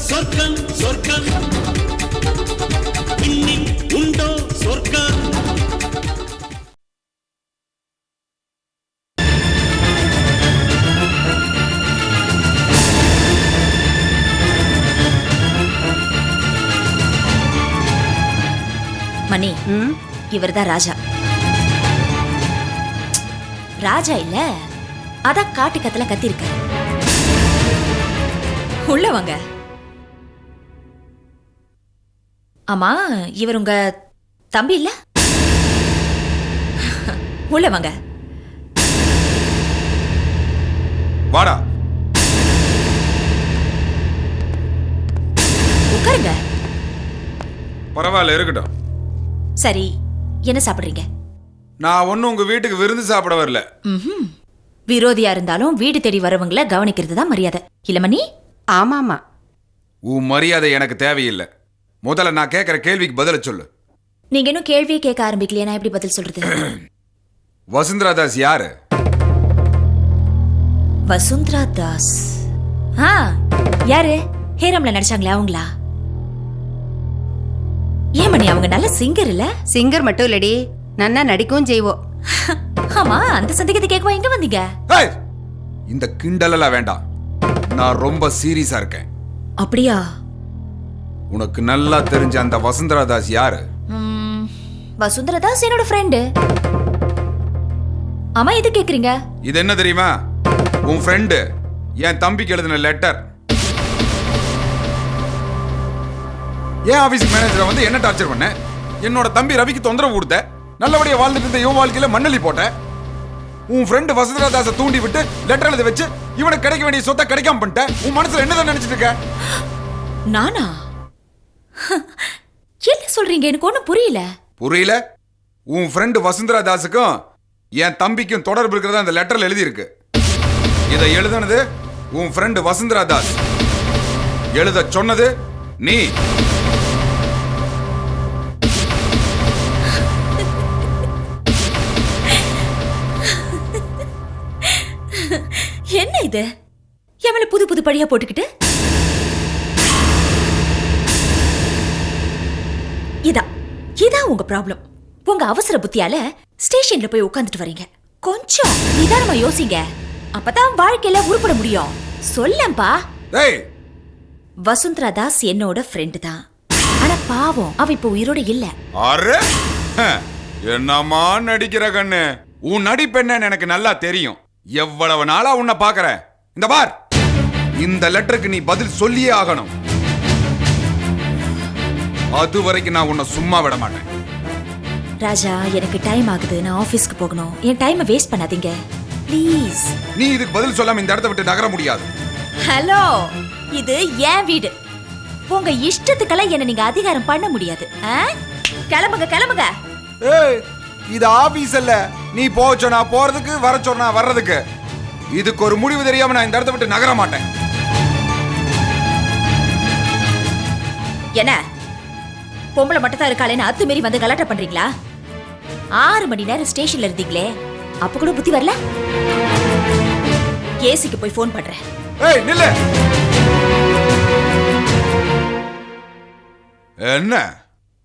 சொர்க்கம் சொர்க்கம் இன்னில் உண்டோ சொர்க்கம்? மணி ம்? இவர்தான் ராஜா. ராஜா இல்ல? அதான் காட்டு கத்துல கத்தி இருக்காரு உள்ள வாங்க. ஆமா இவர் உங்க தம்பி இல்ல? உள்ள வாங்க. வாடா. உட்காருங்க. பரவாயில்ல இருக்கட்டும். சரி என்ன சாப்பிடுறீங்க? நான் ஒன்றும் உங்க வீட்டுக்கு விருந்து சாப்பிட வரல. விரோதியா இருந்தாலும் வீடு தேடி வரவங்கள கவனிக்கிறது தான் மரியாதை. இல்ல மணி? ஆமாமா உன் மரியாதை எனக்கு தேவையில்லை. முதல்ல நான் கேட்குற கேள்விக்கு பதில சொல்லு. நீங்க இன்னும் கேள்வியே கேட்க ஆரம்பிக்கலையா நான் எப்படி பதில் சொல்றது? வசுந்தரா தாஸ் யாரு? வசுந்தரா தாஸ். ஆ யாரு? ஹேரம்ல நடிச்சாங்களே அவங்களா? ஏன் மணி அவங்க நல்ல சிங்கர் இல்ல? சிங்கர் மட்டும் இல்லடி. நன்னா நடிக்கவும் செய்வோம் ஆமா அந்த சந்தேகத்தை கேட்கவா எங்க வந்தீங்க? இந்த கிண்டலெல்லாம் வேண்டாம். நான் ரொம்ப சீரியஸா இருக்கேன். அப்படியா? உனக்கு நல்லா தெரிஞ்ச அந்த வசுந்தரா தாஸ் யாரு? ம், வசுந்தரா தாஸ் என்னோட ஃப்ரெண்டு ஆமா எது கேக்குறீங்க? இது என்ன தெரியுமா? உன் ஃப்ரெண்டு என் தம்பிக்கு எழுதின லெட்டர் ஏன் ஆபீஸ் மேனேஜரை வந்து என்ன டார்ச்சர் பண்ண? என்னோட தம்பி ரவிக்கு தொந்தரவு கொடுத்த. நல்லபடியா வாழ்ந்துட்டு இருந்த இவன் வாழ்க்கையில மண்ணள்ளி போட்ட உன் ஃப்ரெண்டு வசுந்தரா தாஸை தூண்டி விட்டு லெட்டர் எழுத வச்சு இவனுக்கு கிடைக்க வேண்டிய சொத்தை கிடைக்காம பண்ணிட்ட உன் மனசுல என்னதான் நினைச்சிட்டு இருக்க? நானா? என்ன சொல்றீங்க? எனக்கு ஒண்ணும் புரியல. புரியல? உன் ஃப்ரெண்டு வசுந்தரா தாஸுக்கும் என் தம்பிக்கும் தொடர்பு இருக்கிறதா அந்த லெட்டர்ல எழுதி இருக்கு இதை எழுதுனது உன் ஃப்ரெண்டு வசுந்தரா தாஸ் எழுத சொன்னது நீ. இது எவள புது புது படியா போட்டுக்கிட்டு? இதா இதா உங்க ப்ராப்ளம் உங்க அவசர புத்தியால ஸ்டேஷன்ல போய் உட்கார்ந்துட்டு வரீங்க. கொஞ்சம் நிதானமா யோசிங்க. அப்பதான் வாழ்க்கையில உருப்பட முடியும். சொல்லம்பா வசுந்தரா தாஸ் என்னோட ஃப்ரெண்டு தான். ஆனா பாவம் அவ இப்ப உயிரோட இல்ல. என்னம்மா நடிக்கிற கண்ணு? உன் நடிப்பு என்னன்னு எனக்கு நல்லா தெரியும். எவ்வளவு நாளா உன்னை பாக்குறேன் இந்த பார். இந்த லெட்டருக்கு நீ பதில் சொல்லியே ஆகணும். அது வரைக்கும் நான் உன்னை சும்மா விட மாட்டேன். ராஜா எனக்கு டைம் ஆகுது. நான் ஆபீஸ்க்கு போகணும். என் டைமை வேஸ்ட் பண்ணாதீங்க. ப்ளீஸ் நீ இதுக்கு பதில் சொல்லாம இந்த இடத்த விட்டு நகர முடியாது. ஹலோ இது என் வீடு. உங்க இஷ்டத்துக்கெல்லாம் என்ன நீங்க அதிகாரம் பண்ண முடியாது. ஆ? கிளம்புங்க கிளம்புங்க. ஏய் இது ஆபீஸ் அல்ல. நீ போக சொன்னா போறதுக்கு வர சொன்னா வர்றதுக்கு. இதுக்கு ஒரு முடிவு தெரியாம நான் இந்த இடத்த விட்டு நகர மாட்டேன். என்ன? பொம்பளை மட்டும் தான் இருக்காளேன்னு அத்து மீறி வந்து கலாட்டம் பண்றீங்களா? ஆறு மணி நேரம் ஸ்டேஷன்ல இருந்தீங்களே அப்ப கூட புத்தி வரல? ஏசிக்கு போய் ஃபோன் பண்றேன். ஏய் நில்லு! என்ன?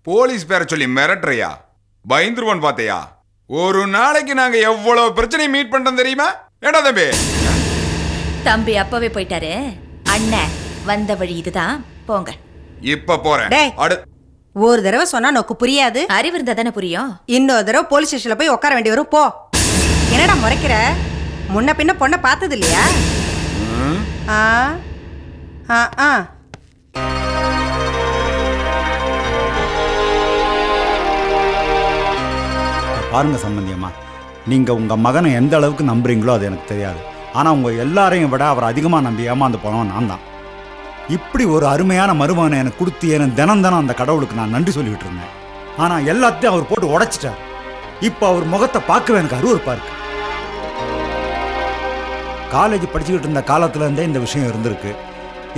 போலீஸ் பேரை சொல்லி மிரட்டுறியா? பயந்துருவான் பாத்தையா? ஒரு நாளைக்கு நாங்க எவ்வளவு பிரச்சனை மீட் பண்றோம் தெரியுமா? ஏடா தம்பி? தம்பி அப்பவே போயிட்டாரு. அண்ணன் வந்த வழி இதுதான். போங்க. இப்ப போறேன். டேய். அடு. ஒரு தடவை சொன்னா நோக்கு புரியாது. அறிவு இருந்தா தானே புரியும்? இன்னொரு தடவை போலீஸ் ஸ்டேஷன்ல போய் உட்கார வேண்டி வரும். போ. என்னடா முறைக்கிற? முன்ன பின்ன பொண்ணை பார்த்தது இல்லையா ம், ஆ ஆ ஆ. பாருங்கள் சம்பந்தியம்மா. நீங்கள் உங்கள் மகனை எந்த அளவுக்கு நம்புறீங்களோ அது எனக்கு தெரியாது. ஆனால் உங்கள் எல்லாரையும் விட அவர் அதிகமாக நம்பி ஏமாந்து போனவன் நான் தான். இப்படி ஒரு அருமையான மருமகனை எனக்கு கொடுத்து எனக்கு தினம் தினம் அந்த கடவுளுக்கு நான் நன்றி சொல்லிக்கிட்டு இருந்தேன். ஆனால் எல்லாத்தையும் அவர் போட்டு உடைச்சிட்டார். இப்போ அவர் முகத்தை பார்க்கவே எனக்கு அருவருப்பாக இருக்கு. காலேஜ் படிச்சுக்கிட்டு இருந்த காலத்துலேருந்தே இந்த விஷயம் இருந்திருக்கு.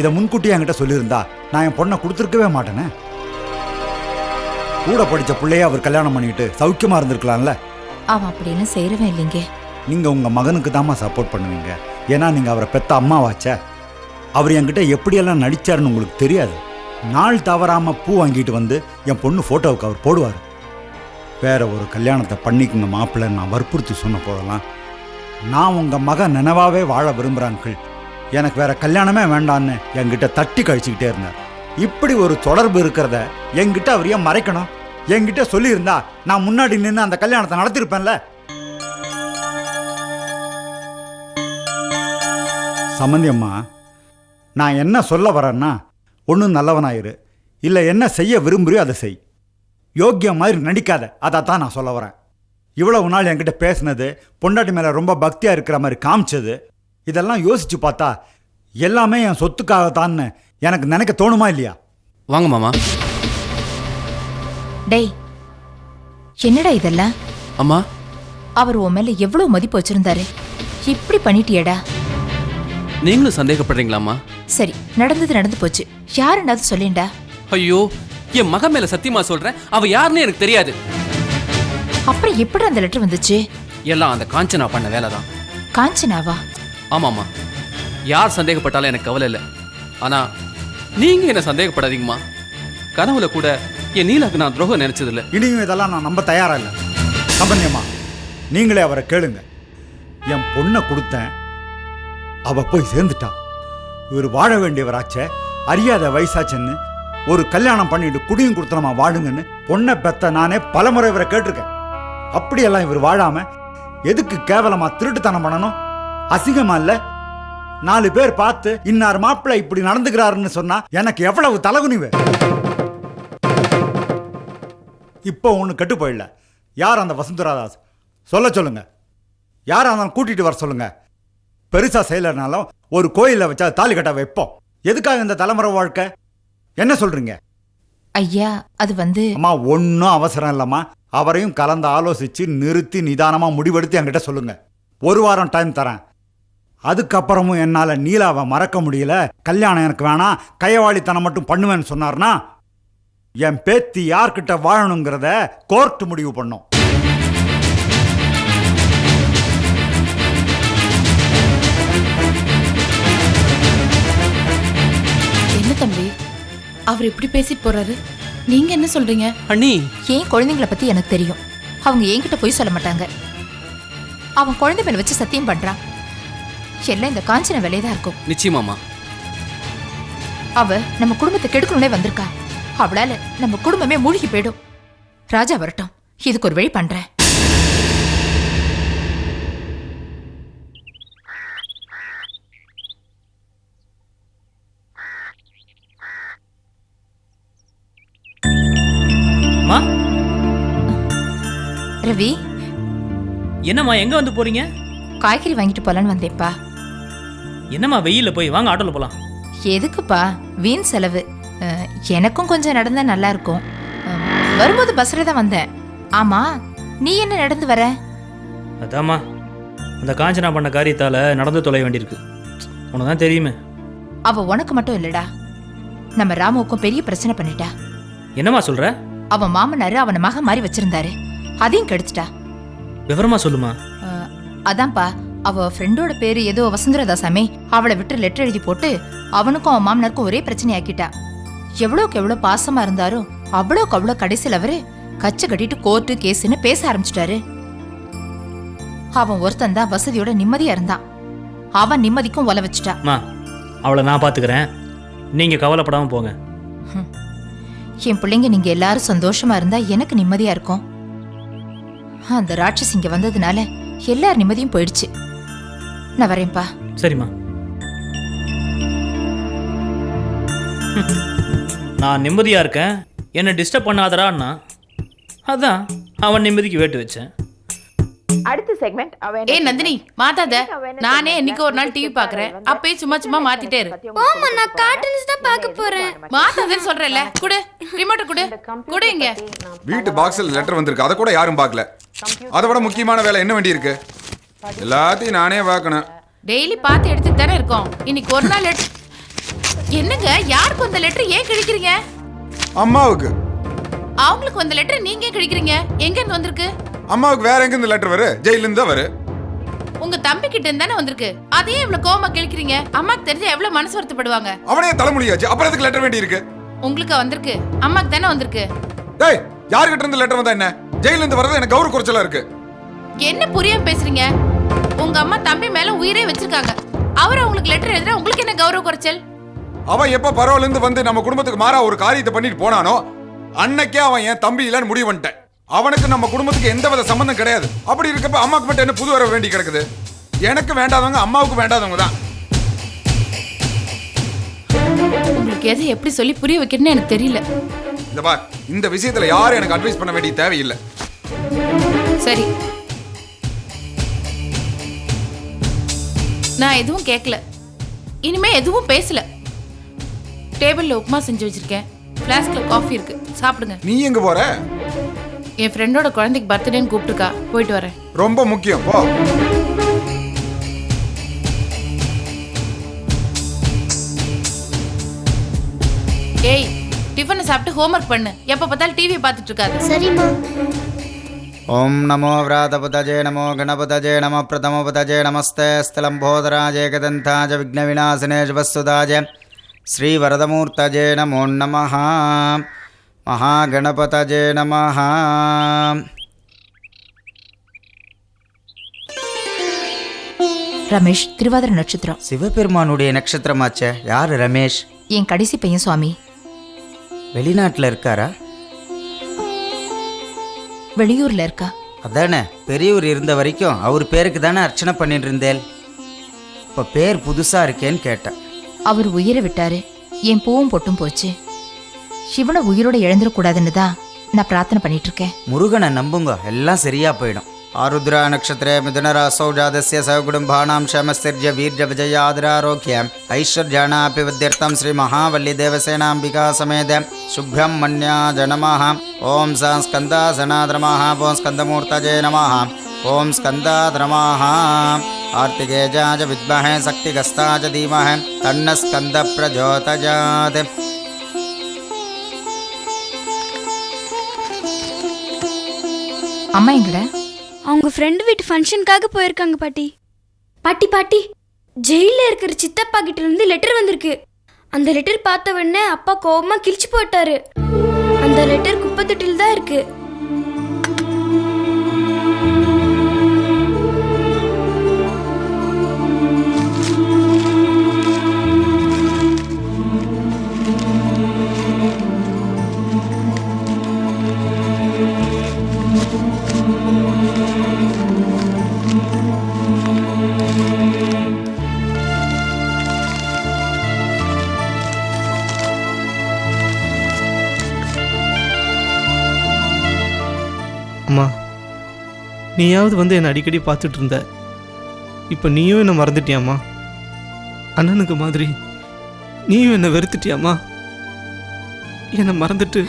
இதை முன்கூட்டியே என்கிட்ட சொல்லியிருந்தா நான் என் பொண்ணை கொடுத்துருக்கவே மாட்டேனே. கூட படிச்ச பிள்ளைய அவர் கல்யாணம் பண்ணிக்கிட்டு சௌக்கியமா இருந்திருக்கலாம்ல? அவன் அப்படியெல்லாம் செய்யறவன் இல்லைங்க. நீங்கள் உங்கள் மகனுக்கு தாம்மா சப்போர்ட் பண்ணுவீங்க. ஏன்னா நீங்கள் அவரை பெத்த அம்மாவாச்சே? அவர் என்கிட்ட எப்படியெல்லாம் நடிச்சாருன்னு உங்களுக்கு தெரியாது. நாள் தவறாமல் பூ வாங்கிட்டு வந்து என் பொண்ணு ஃபோட்டோவுக்கு அவர் போடுவார். வேற ஒரு கல்யாணத்தை பண்ணிக்குங்க மாப்பிள்ளைன்னு நான் வற்புறுத்தி சொன்ன போதெல்லாம் நான் உங்கள் மகன் நினைவாவே வாழ விரும்புகிறேன் அங்கிள். எனக்கு வேற கல்யாணமே வேண்டான்னு என்கிட்ட தட்டி கழிச்சுக்கிட்டே இருந்தார். இப்படி ஒரு தொடர்பு இருக்கிறத என்கிட்ட அவர் ஏன் மறைக்கணும்? என்கிட்ட சொல்லியிருந்தா நான் முன்னாடி நின்று அந்த கல்யாணத்தை நடத்திருப்பேன்ல சம்மந்தி அம்மா நான் என்ன சொல்ல வரேன்னா ஒன்றும் நல்லவனாயிரு. இல்லை என்ன செய்ய விரும்புறியோ அதை செய். யோக்கியம் மாதிரி நடிக்காத தான் நான் சொல்ல வரேன். இவ்வளவு நாள் என்கிட்ட பேசுனது பொண்டாட்டி மேலே ரொம்ப பக்தியாக இருக்கிற மாதிரி காமிச்சது இதெல்லாம் யோசிச்சு பார்த்தா எல்லாமே என் சொத்துக்காகத்தான்னு எனக்கு நினைக்க தோணுமா இல்லையா? வாங்க மாமா. டேய் என்னடா இதெல்லாம்? அம்மா. அவர் உன் மேல எவ்வளவு மதிப்பு வச்சிருந்தாரு? இப்படி பண்ணிட்டியேடா. நீங்களும் சந்தேகப்படுறீங்களாம்மா சரி நடந்தது நடந்து போச்சு. யாருண்டாவது சொல்லேன்டா ஐயோ என் மகன் மேல சத்தியமா சொல்றேன். அவ யாருன்னு எனக்கு தெரியாது. அப்புறம் எப்படி அந்த லெட்டர் வந்துச்சு? எல்லாம் அந்த காஞ்சனா பண்ண வேலை தான் காஞ்சனாவா? ஆமாம்மா. யார் சந்தேகப்பட்டாலும் எனக்கு கவலை இல்லை. ஆனா நீங்க என்ன சந்தேகப்படாதீங்கம்மா. கனவுல கூட என் நீலாக்கு நான் துரோகம் நினைச்சதில்ல. இனியும் இதெல்லாம் நான் நம்ப தயாரா இல்லை. சம்பந்தியம்மா நீங்களே அவரை கேளுங்க. என் பொண்ணை கொடுத்தேன். அவ போய் சேர்ந்துட்டா. இவர் வாழ வேண்டியவராச்சே அறியாத வயசாச்சுன்னு ஒரு கல்யாணம் பண்ணிட்டு குடியும் கொடுத்தனமா வாழுங்கன்னு பொண்ணை பெத்த நானே பலமுறை இவரை கேட்டிருக்கேன். அப்படியெல்லாம் இவர் வாழாம எதுக்கு கேவலமா திருட்டுத்தனம் பண்ணணும்? அசிங்கமா இல்லை? நாலு பேர் பார்த்து இன்னார் மாப்பிள்ளை இப்படி நடந்துக்கிறாருன்னு சொன்னா எனக்கு எவ்வளவு தலகுனிவு? இப்போ ஒன்று கெட்டு போயிடல யார் அந்த வசுந்தராதாஸ் சொல்ல சொல்லுங்க. யார் இருந்தாலும் கூட்டிட்டு வர சொல்லுங்க. பெருசா செய்யலைனாலும் ஒரு கோயிலில் வச்சா தாலி கட்ட வைப்போம். எதுக்காக இந்த தலைமுறை வாழ்க்கை? என்ன சொல்றீங்க? ஐயா அது வந்து அம்மா ஒன்றும் அவசரம் இல்லைம்மா. அவரையும் கலந்து ஆலோசிச்சு நிறுத்தி நிதானமா முடிவெடுத்து என்கிட்ட சொல்லுங்க. ஒரு வாரம் டைம் தரேன். அதுக்கப்புறமும் என்னால் நீலாவை மறக்க முடியல. கல்யாணம் எனக்கு வேணாம் கையவாளித்தனம் மட்டும் பண்ணுவேன்னு சொன்னார்னா என் பேத்தி யார்கிட்ட வாழணுங்கிறத கோர்ட் முடிவு பண்ணும். என்ன தம்பி? அவர் இப்படி பேசிட்டு போறாரு? நீங்க என்ன சொல்றீங்க? அண்ணி. ஏன் குழந்தைங்கள பத்தி எனக்கு தெரியும். அவங்க என்கிட்ட போய் சொல்ல மாட்டாங்க. அவன் குழந்தை மேல வச்சு சத்தியம் பண்றான். எல்லாம் இந்த காஞ்சன வேலையை தான் இருக்கும் நிச்சயமாம்மா அவ நம்ம குடும்பத்தை கெடுக்கணும்னே வந்திருக்கா. அவளால நம்ம குடும்பமே மூழ்கி போயிடும். ராஜா வரட்டும். இதுக்கு ஒரு வழி பண்றேன். அம்மா. ரவி. என்னம்மா எங்க வந்து போறீங்க? காய்கறி வாங்கிட்டு போலான்னு வந்தேன்ப்பா. என்னம்மா வெயில்ல போய்? வாங்க ஆட்டோல போலாம். எதுக்குப்பா? வீண் செலவு. அஹ், எனக்கும் கொஞ்சம் நடந்தா நல்லா இருக்கும் அஹ், வரும்போது பஸ்ல தான் வந்தேன். ஆமா நீ என்ன நடந்து வர? அதாம்மா. அந்த காஞ்சனா பண்ண காரியத்தால நடந்து தொலைய வேண்டியிருக்கு. உனக்கு தான் தெரியுமே. அவ உனக்கு மட்டும் இல்லடா. நம்ம ராமுவுக்கும் பெரிய பிரச்சனை பண்ணிட்டா. என்னம்மா சொல்ற? அவன் மாமனாரு அவனை மக மாதிரி வச்சிருந்தாரு. அதையும் கெடுத்துட்டா. விவரமா சொல்லுமா? அஹ், அதான்ப்பா. அவ ஃப்ரெண்டோட பேரு ஏதோ வசுந்தரதாசாமே அவளை விட்டு லெட்டர் எழுதி போட்டு அவனுக்கும் அவன் மாமனாருக்கும் ஒரே பிரச்சனை ஆக்கிட்டா எவ்வளோக்கு எவ்வளோ பாசமா இருந்தாரோ அவ்வளோக்கு அவ்வளோ கடைசியில் அவரு கச்சை கட்டிட்டு கோர்ட்டு கேஸ்னு பேச ஆரம்பிச்சிட்டாரு. அவன் ஒருத்தன் தான் வசதியோட நிம்மதியா இருந்தான். அவன் நிம்மதிக்கும் ஒல வச்சுட்டா. அம்மா அவளை நான் பாத்துக்கிறேன். நீங்க கவலைப்படாம போங்க. என் பிள்ளைங்க நீங்க எல்லாரும் சந்தோஷமா இருந்தா எனக்கு நிம்மதியா இருக்கும். அந்த ராட்சஸ் இங்க வந்ததுனால எல்லார் நிம்மதியும் போயிடுச்சு. நான் வரேன்ப்பா. சரிம்மா. நான் நிம்மதியா இருக்கேன். என்னை டிஸ்டர்ப் பண்ணாதடான்னா அதான் அவன் நிம்மதிக்கு வேட்டு வச்சேன். ஏ நந்தினி மாத்தாத. நானே என்னைக்கு ஒரு நாள் டிவி பாக்குறேன் அப்பயே சும்மா சும்மா மாத்திட்டே இரு. ஓமா நான் கார்ட்டூன்ஸ் தான் பார்க்க போறேன். மாத்தாதன்னு சொல்றேன்ல. குடு ரிமோட் குடு. குடு இங்க. வீட்டு பாக்ஸில் லெட்டர் வந்திருக்கு. அதை கூட யாரும் பார்க்கல. அதை விட முக்கியமான வேலை என்ன வேண்டி இருக்கு? எல்லாத்தையும் நானே பார்க்கணும். டெய்லி பார்த்து எடுத்து தானே இருக்கோம். இன்னைக்கு ஒரு நாள் லெட்டர் என்னங்க யாருக்கு வந்த லெட்டர் ஏன் கிழிக்கிறீங்க? அம்மாவுக்கு. அவங்களுக்கு வந்த லெட்டர் நீங்க ஏன் கிழிக்கிறீங்க? எங்க இருந்து வந்திருக்கு? அம்மாவுக்கு வேற எங்க இந்த லெட்டர் வரு? ஜெயில இருந்து தான் வரு. உங்க தம்பி கிட்ட இருந்து தானே வந்திருக்கு. அதையே இவ்வளவு கோவமா கிழிக்கிறீங்க? அம்மாக்கு தெரிஞ்சா எவ்வளவு மனசு வருத்தப்படுவாங்க? அவனே தலைமொழியாச்சு அப்புறம் எதுக்கு லெட்டர் வேண்டி இருக்கு? உங்களுக்கு வந்திருக்கு. அம்மாக்கு தானே வந்திருக்கு. டேய் யார்கிட்ட இருந்து லெட்டர் வந்தா என்ன? ஜெயில இருந்து வரது எனக்கு கௌரவ குறைச்சலா இருக்கு. என்ன புரியாம பேசுறீங்க? உங்க அம்மா தம்பி மேல உயிரே வச்சிருக்காங்க. அவர் உங்களுக்கு லெட்டர் எழுதுறா உங்களுக்கு என்ன கௌரவ குறைச்சல்? அவன் எப்ப பரவாயில்ல இருந்து வந்து நம்ம குடும்பத்துக்கு மாறா ஒரு காரியத்தை பண்ணிட்டு போனானோ அன்னைக்கே அவன் என் தம்பி இல்லைன்னு முடிவு பண்ணிட்டேன். அவனுக்கு நம்ம குடும்பத்துக்கு எந்த வித சம்பந்தம் கிடையாது. அப்படி இருக்கப்ப அம்மாக்கு மட்டும் என்ன புது வர வேண்டி கிடக்குது? எனக்கு வேண்டாதவங்க அம்மாவுக்கு வேண்டாதவங்க தான். உங்களுக்கு எதை எப்படி சொல்லி புரிய வைக்கிறேன்னு எனக்கு தெரியல. இந்த பார் இந்த விஷயத்துல யாரும் எனக்கு அட்வைஸ் பண்ண வேண்டிய தேவையில்லை. சரி. நான் எதுவும் கேட்கல இனிமே எதுவும் பேசல. டேபிள்ல உப்புமா செஞ்சு வச்சிருக்கேன். ஃப்ளாஸ்க்ல காஃபி இருக்கு. சாப்பிடுங்க. நீ எங்க போற? என் ஃப்ரெண்டோட குழந்தைக்கு பர்த்டேன்னு கூப்பிட்டுருக்கா. போயிட்டு வரேன். ரொம்ப முக்கியம். போ. ஏய் டிஃபனை சாப்பிட்டு ஹோம்ஒர்க் பண்ணு. எப்ப பார்த்தாலும் டிவி பார்த்துட்டு இருக்காது. சரிம்மா. ॐ नमो व्रातपतजे नमो गणपतजे नमः प्रथमपतजे नमस्ते स्थलम्भोदराज एकदन्ताज विघ्नविनाशने वस्तुदाज श्रीवरदमूर्तजे नमो नमः महागणपतजे नमः ரமேஷ் திருவாதிர நட்சத்திரம் சிவபெருமானுடைய நட்சத்திரமாச்சே யார் ரமேஷ் என் கடைசி பையன் சுவாமி வெளிநாட்டில் இருக்காரா வெளியூர்ல இருக்கா? அதானே பெரியவர் இருந்த வரைக்கும் அவர் பேருக்கு தானே அர்ச்சனை பண்ணிட்டு இருந்தேன் இப்போ பேர் புதுசாக இருக்கேன்னு கேட்டேன். அவர் உயிரை விட்டாரு என் பூவும் பொட்டும் போச்சு. சிவனை உயிரோட இழந்துடக்கூடாதுன்னு தான் நான் பிரார்த்தனை பண்ணிட்டு இருக்கேன் முருகனை நம்புங்க எல்லாம் சரியா போயிடும். ஆருத்ரா நட்சத்திரே மிதுனராசௌ ஜாதஸ்ய சகுடும்பானாம் க்ஷமஸ்திர்ஜ வீர்ஜ விஜயாதிராரோக்கிய ஐஸ்வர்யாணாபி வித்யர்த்தம் ஸ்ரீ மகாவல்லி தேவசேனாம்பிகா சமேத சுப்ரம் மன்யா ஜனமஹ. ஓம் சா ஸ்கந்தாசனாதிரமஹ ஓம் ஸ்கந்தமூர்த்தஜே நமஹ. ஓம் ஸ்கந்தாதிரமஹ ஆர்த்திகேஜாஜ வித்மஹே சக்திகஸ்தாஜ தீமஹ. தன்ன ஸ்கந்த பிரஜோதஜாத். அம்மா எங்கட? அவங்க ஃப்ரெண்டு வீட்டு ஃபங்க்ஷனுக்காக போயிருக்காங்க பாட்டி. பாட்டி பாட்டி ஜெயிலில் இருக்கிற சித்தப்பா கிட்ட இருந்து லெட்டர் வந்திருக்கு. அந்த லெட்டர் பார்த்த உடனே அப்பா கோபமாக கிழிச்சு போட்டாரு. அந்த லெட்டர் குப்பை தொட்டில் தான் இருக்குது நீயாவது வந்து என்னை அடிக்கடி பார்த்துட்டு இருந்த. இப்போ நீயும் என்னை மறந்துட்டியாம்மா? அண்ணனுக்கு மாதிரி நீயும் என்னை வெறுத்துட்டியாம்மா? என்னை மறந்துட்டு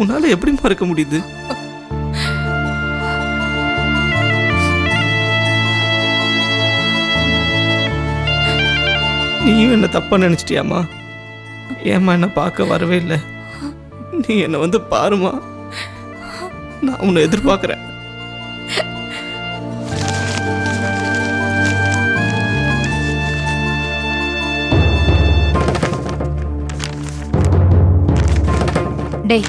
உன்னால் எப்படி மறக்க முடியுது? நீயும் என்ன தப்பா நினச்சிட்டியாம்மா? ஏம்மா என்னை பார்க்க வரவே இல்லை. நீ என்னை வந்து பாருமா நான் உன்னை எதிர்பார்க்குறேன். டேய்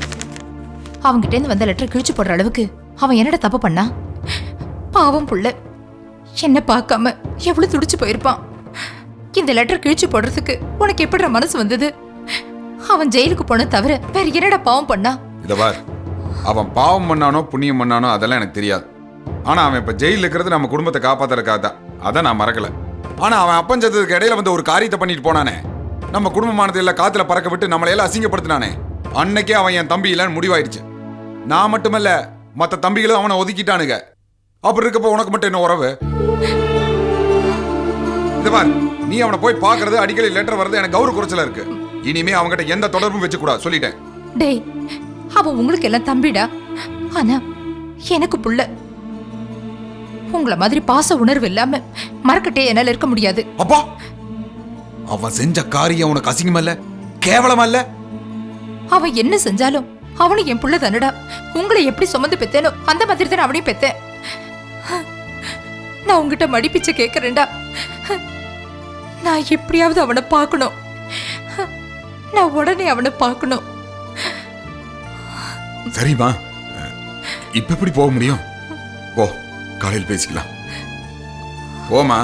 அவன்கிட்ட இருந்து வந்த லெட்டர் கிழிச்சு போடுற அளவுக்கு அவன் என்னடா தப்பு பண்ணா? பாவம் புள்ள. என்ன பார்க்காம எவ்வளவு துடிச்சு போயிருப்பான். இந்த லெட்டர் கிழிச்சு போடுறதுக்கு உனக்கு எப்படிற மனசு வந்தது? அவன் ஜெயிலுக்கு போன தவிர வேற என்னடா பாவம் பண்ணா? இத அவன் பாவம் பண்ணானோ புண்ணியம் பண்ணானோ அதெல்லாம் எனக்கு தெரியாது. ஆனா அவன் இப்ப ஜெயில இருக்கிறது நம்ம குடும்பத்தை காப்பாத்துறக்காக தான் அதை நான் மறக்கல. ஆனா அவன் அப்பஞ்சதுக்கு இடையில வந்து ஒரு காரியத்தை பண்ணிட்டு போனானே. நம்ம குடும்பமானது எல்லாம் காத்துல பறக்க விட்டு நம்மளை எல்லாம் அசிங்கப்படுத்தினானே. அன்னைக்கே அவன் என் தம்பி இல்லைன்னு முடிவாயிடுச்சு. நான் மட்டுமல்ல மத்த தம்பிகளும் அவனை ஒதுக்கிட்டானுங்க. அப்படி இருக்கப்ப உனக்கு மட்டும் என்ன உறவு? இத பார் நீ அவனை போய் பார்க்கறது அடிக்கடி லெட்டர் வர்றது எனக்கு கௌரவ குறைச்சலா இருக்கு. இனிமே அவன்கிட்ட எந்த தொடர்பும் வச்சு கூடாது சொல்லிட்டேன். டேய் அவன் உங்களுக்கு எல்லாம் தம்பிடா? ஆனா எனக்கு புள்ள. உங்கள மாதிரி பாச உணர்வு இல்லாம மறக்கட்டே என்னால இருக்க முடியாது. அப்பா அவன் செஞ்ச காரியம் உனக்கு அசிங்கமா இல்ல அவன் என்ன செஞ்சாலும் அவனும் என் புள்ள தானடா. உங்களை எப்படி சுமந்து பெத்தேனோ அந்த மாதிரி தான் அவனையும் பெத்தேன். நான் உங்ககிட்ட மடிப்பிச்ச கேட்கறேன்டா நான் எப்படியாவது அவனை பார்க்கணும். நான் உடனே அவனை பார்க்கணும். சரிம்மா. இப்ப எப்படி போக முடியும்? போ காலையில் பேசிக்கலாம். போமா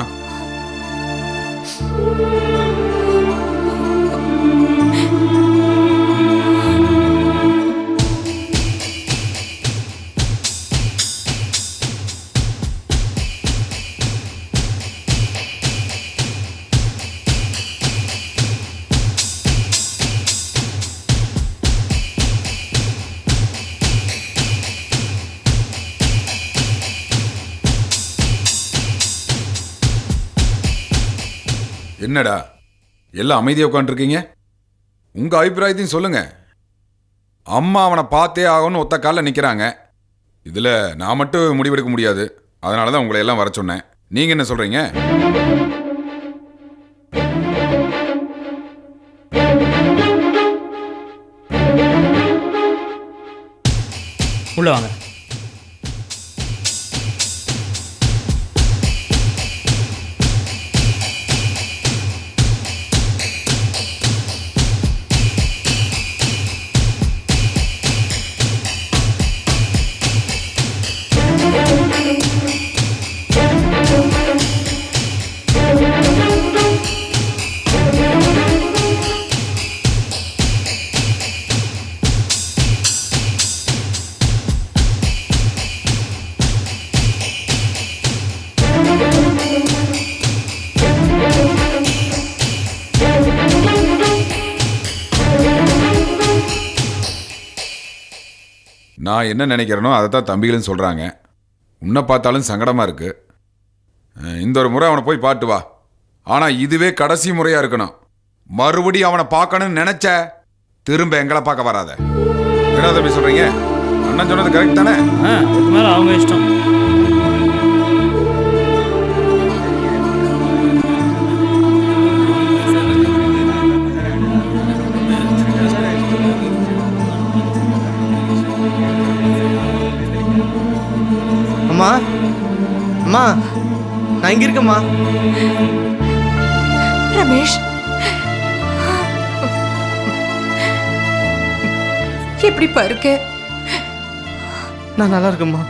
என்னடா? எல்லாம் அமைதியாக உட்காந்துருக்கீங்க உங்கள் அபிப்பிராயத்தையும் சொல்லுங்கள் அம்மா அவனை பார்த்தே ஆகணும்னு ஒத்த காலில் நிற்கிறாங்க இதில் நான் மட்டும் முடிவெடுக்க முடியாது. அதனால தான் உங்களை எல்லாம் வர சொன்னேன். நீங்கள் என்ன சொல்கிறீங்க உள்ள வாங்க. நான் என்ன நினைக்கிறேனோ அதை தான் தம்பிகளும் சொல்கிறாங்க உன்னை பார்த்தாலும் சங்கடமாக இருக்குது இந்த ஒரு முறை அவனை போய் பாட்டு வா. ஆனால் இதுவே கடைசி முறையாக இருக்கணும். மறுபடியும் அவனை பார்க்கணும்னு நினைச்ச திரும்ப எங்களை பார்க்க வராத. என்ன தம்பி சொல்கிறீங்க அண்ணன் சொன்னது கரெக்ட் தானே? அவங்க இஷ்டம். நான் இங்க இருக்கேம்மா ரமேஷ் எப்படிப்பா இருக்கு நான் நல்லா இருக்கேம்மா.